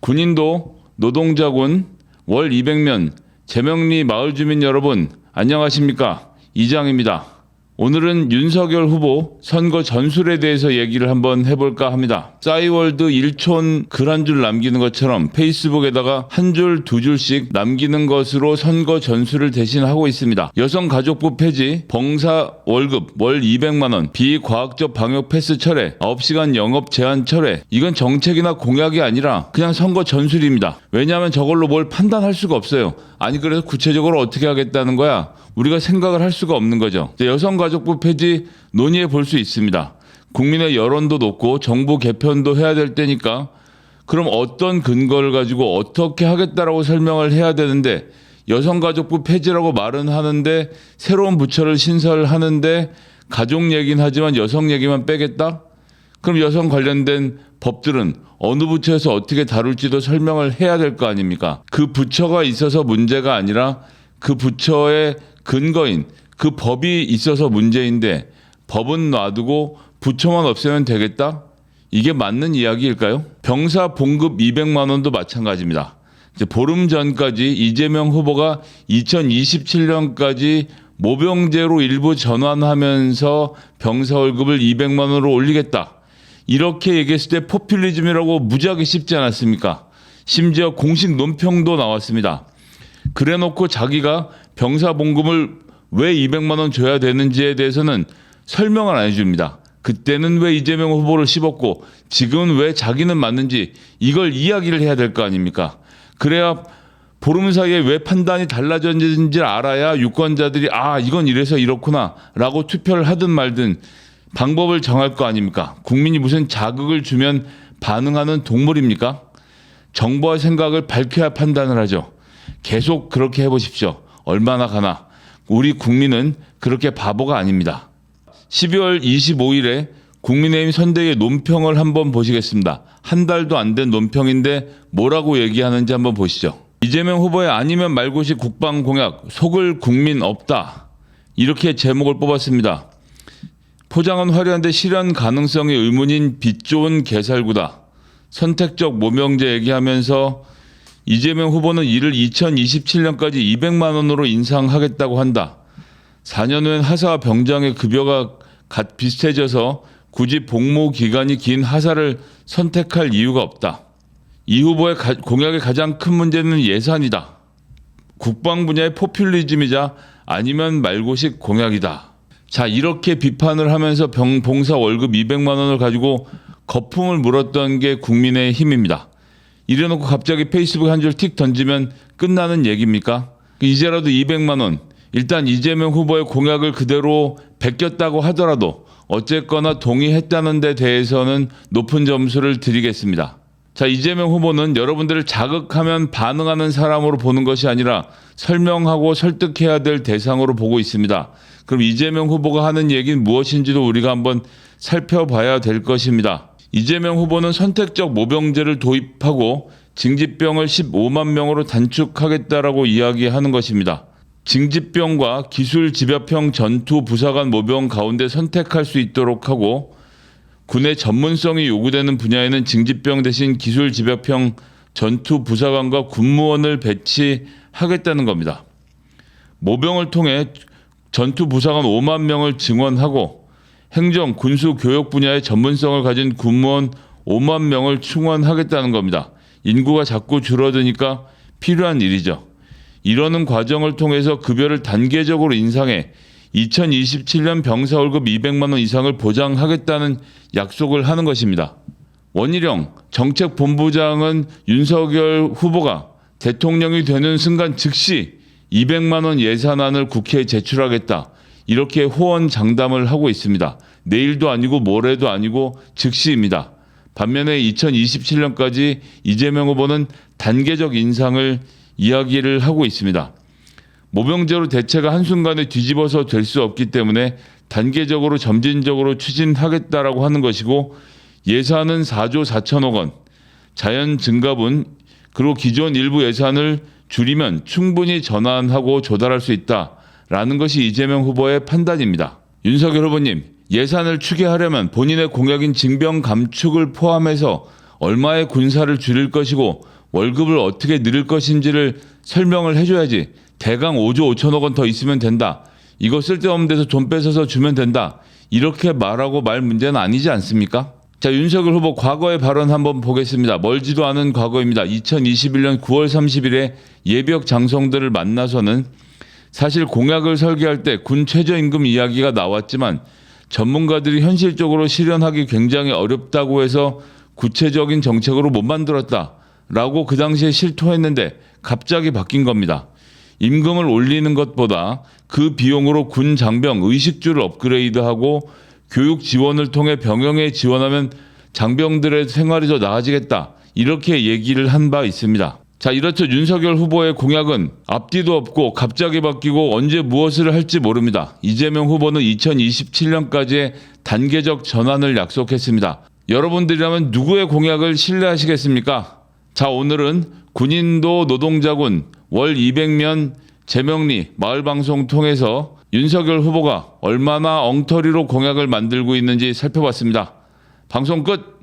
군인도 노동자군 월 200면 재명리 마을 주민 여러분 안녕하십니까 이장입니다. 오늘은 윤석열 후보 선거 전술에 대해서 얘기를 한번 해볼까 합니다. 싸이월드 일촌 글 한 줄 남기는 것처럼 페이스북에다가 한 줄 두 줄씩 남기는 것으로 선거 전술을 대신하고 있습니다. 여성가족부 폐지, 봉사 월급 월 200만 원, 비과학적 방역 패스 철회, 9시간 영업 제한 철회. 이건 정책이나 공약이 아니라 그냥 선거 전술입니다. 왜냐하면 저걸로 뭘 판단할 수가 없어요. 아니 그래서 구체적으로 어떻게 하겠다는 거야? 우리가 생각을 할 수가 없는 거죠. 여성가족부 폐지 논의해 볼 수 있습니다. 국민의 여론도 높고 정부 개편도 해야 될 때니까 그럼 어떤 근거를 가지고 어떻게 하겠다라고 설명을 해야 되는데 여성가족부 폐지라고 말은 하는데 새로운 부처를 신설하는데 가족 얘기는 하지만 여성 얘기만 빼겠다? 그럼 여성 관련된 법들은 어느 부처에서 어떻게 다룰지도 설명을 해야 될 거 아닙니까? 그 부처가 있어서 문제가 아니라 그 부처의 근거인 그 법이 있어서 문제인데 법은 놔두고 부처만 없애면 되겠다? 이게 맞는 이야기일까요? 병사 봉급 200만 원도 마찬가지입니다. 보름 전까지 이재명 후보가 2027년까지 모병제로 일부 전환하면서 병사 월급을 200만 원으로 올리겠다. 이렇게 얘기했을 때 포퓰리즘이라고 무지하게 쉽지 않았습니까? 심지어 공식 논평도 나왔습니다. 그래 놓고 자기가 병사 봉급을 왜 200만 원 줘야 되는지에 대해서는 설명을 안 해줍니다. 그때는 왜 이재명 후보를 씹었고 지금은 왜 자기는 맞는지 이걸 이야기를 해야 될 거 아닙니까? 그래야 보름 사이에 왜 판단이 달라졌는지 알아야 유권자들이 아 이건 이래서 이렇구나 라고 투표를 하든 말든 방법을 정할 거 아닙니까? 국민이 무슨 자극을 주면 반응하는 동물입니까? 정보와 생각을 밝혀야 판단을 하죠. 계속 그렇게 해보십시오. 얼마나 가나. 우리 국민은 그렇게 바보가 아닙니다. 12월 25일에 국민의힘 선대의 논평을 한번 보시겠습니다. 한 달도 안 된 논평인데 뭐라고 얘기하는지 한번 보시죠. 이재명 후보의 아니면 말고시 국방 공약 속을 국민 없다. 이렇게 제목을 뽑았습니다. 포장은 화려한데 실현 가능성이 의문인 빛 좋은 개살구다. 선택적 모명제 얘기하면서 이재명 후보는 이를 2027년까지 200만 원으로 인상하겠다고 한다. 4년 후엔 하사와 병장의 급여가 갓 비슷해져서 굳이 복무 기간이 긴 하사를 선택할 이유가 없다. 이 후보의 가- 공약의 가장 큰 문제는 예산이다. 국방 분야의 포퓰리즘이자 아니면 말고식 공약이다. 자, 이렇게 비판을 하면서 병, 봉사 월급 200만 원을 가지고 거품을 물었던 게 국민의 힘입니다. 이래놓고 갑자기 페이스북에 한줄 틱 던지면 끝나는 얘기입니까? 이제라도 200만 원. 일단 이재명 후보의 공약을 그대로 베꼈다고 하더라도 어쨌거나 동의했다는 데 대해서는 높은 점수를 드리겠습니다. 자, 이재명 후보는 여러분들을 자극하면 반응하는 사람으로 보는 것이 아니라 설명하고 설득해야 될 대상으로 보고 있습니다. 그럼 이재명 후보가 하는 얘기는 무엇인지도 우리가 한번 살펴봐야 될 것입니다. 이재명 후보는 선택적 모병제를 도입하고 징집병을 15만 명으로 단축하겠다라고 이야기하는 것입니다. 징집병과 기술 집약형 전투 부사관 모병 가운데 선택할 수 있도록 하고 군의 전문성이 요구되는 분야에는 징집병 대신 기술 집약형 전투 부사관과 군무원을 배치하겠다는 겁니다. 모병을 통해 전투 부사관 5만 명을 증원하고 행정, 군수, 교육 분야의 전문성을 가진 군무원 5만 명을 충원하겠다는 겁니다. 인구가 자꾸 줄어드니까 필요한 일이죠. 이러는 과정을 통해서 급여를 단계적으로 인상해 2027년 병사 월급 200만 원 이상을 보장하겠다는 약속을 하는 것입니다. 원희룡 정책본부장은 윤석열 후보가 대통령이 되는 순간 즉시 200만 원 예산안을 국회에 제출하겠다. 이렇게 호언 장담을 하고 있습니다. 내일도 아니고 모레도 아니고 즉시입니다. 반면에 2027년까지 이재명 후보는 단계적 인상을 이야기를 하고 있습니다. 모병제로 대체가 한순간에 뒤집어서 될 수 없기 때문에 단계적으로 점진적으로 추진하겠다라고 하는 것이고 예산은 4조 4천억 원, 자연 증가분 그리고 기존 일부 예산을 줄이면 충분히 전환하고 조달할 수 있다라는 것이 이재명 후보의 판단입니다. 윤석열 후보님 예산을 추계하려면 본인의 공약인 징병 감축을 포함해서 얼마의 군사를 줄일 것이고 월급을 어떻게 늘릴 것인지를 설명을 해줘야지. 대강 5조 5천억 원 더 있으면 된다. 이거 쓸데없는 데서 돈 뺏어서 주면 된다. 이렇게 말하고 말 문제는 아니지 않습니까? 자, 윤석열 후보 과거의 발언 한번 보겠습니다. 멀지도 않은 과거입니다. 2021년 9월 30일에 예비역 장성들을 만나서는 사실 공약을 설계할 때 군 최저임금 이야기가 나왔지만 전문가들이 현실적으로 실현하기 굉장히 어렵다고 해서 구체적인 정책으로 못 만들었다 라고 그 당시에 실토했는데 갑자기 바뀐 겁니다. 임금을 올리는 것보다 그 비용으로 군 장병 의식주를 업그레이드하고 교육 지원을 통해 병영에 지원하면 장병들의 생활이 더 나아지겠다. 이렇게 얘기를 한 바 있습니다. 자, 이렇죠. 윤석열 후보의 공약은 앞뒤도 없고 갑자기 바뀌고 언제 무엇을 할지 모릅니다. 이재명 후보는 2027년까지의 단계적 전환을 약속했습니다. 여러분들이라면 누구의 공약을 신뢰하시겠습니까? 자, 오늘은 군인도 노동자군 월 200면 재명리 마을방송 통해서 윤석열 후보가 얼마나 엉터리로 공약을 만들고 있는지 살펴봤습니다. 방송 끝!